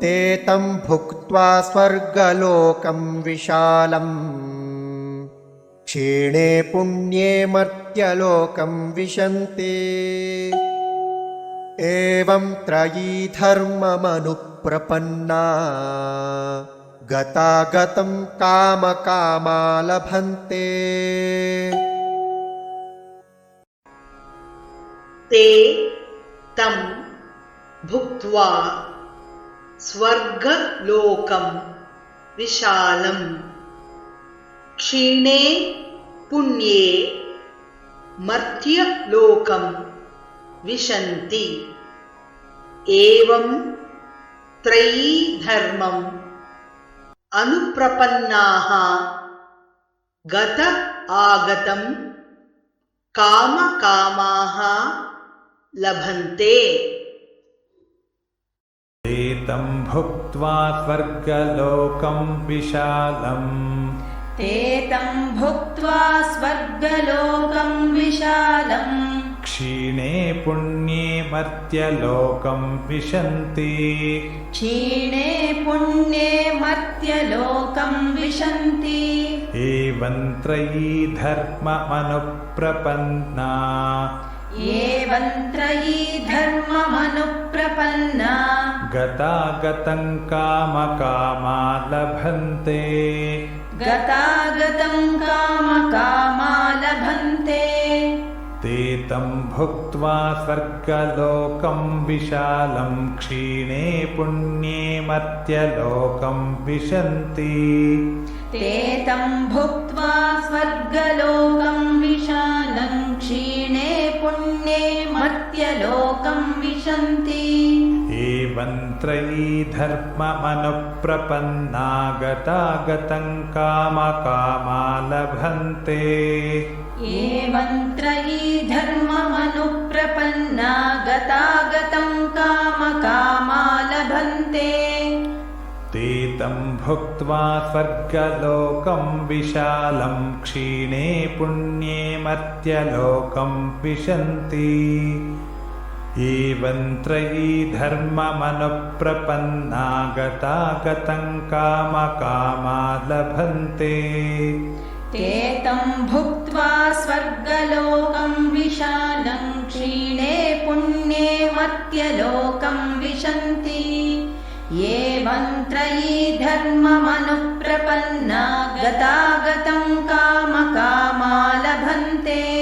ते तं भुक्त्वा स्वर्गलोकं विशालम् क्षीणे पुण्ये मर्त्यलोकं विशन्ति। एवं त्रयी धर्ममनुप्रपन्ना। गतागतं कामकामा लभन्ते भुक्त्वा स्वर्गलोकं विशालम् क्षीणे पुण्ये मर्त्यलोकं विशन्ति। एवं त्रयी धर्मम् अनुप्रपन्नाः गत आगतं कामकामाः लभन्ते। ते तं भुक्त्वा स्वर्गलोकं विशालम्। ते तं भुक्त्वा स्वर्गलोकं विशालम्। क्षीणे पुण्ये मर्त्यलोकं विशन्ति। क्षीणे पुण्ये मर्त्यलोकं विशन्ति। एवं त्रयी धर्ममनुप्रपन्ना। एवं त्रयी धर्ममनुप्रपन्ना गतागतं कामकामा लभन्ते गतागतं कामकामा लभन्ते ते तं भुक्त्वा स्वर्गलोकं विशालं क्षीणे पुण्ये मर्त्यलोकं विशन्ति। ते तं भुक्त्वा स्वर्गलोकं विशालं क्षीणे पुण्ये मर्त्यलोकं विशन्ति एवं त्रयी धर्ममनुप्रपन्ना गतागतं कामकामा लभन्ते एवं त्रयी धर्ममनुप्रपन्ना गतागतं कामकामा लभन्ते ते तं भुक्त्वा स्वर्गलोकं विशालं क्षीणे पुण्ये मर्त्यलोकं विशन्ति एवं त्रयी धर्ममनुप्रपन्ना गतागतं कामकामा लभन्ते ते तं भुक्त्वा स्वर्गलोकं विशालं क्षीणे पुण्ये मर्त्यलोकं विशन्ति। एवं त्रयी धर्ममनुप्रपन्ना गतागतं कामकामा लभन्ते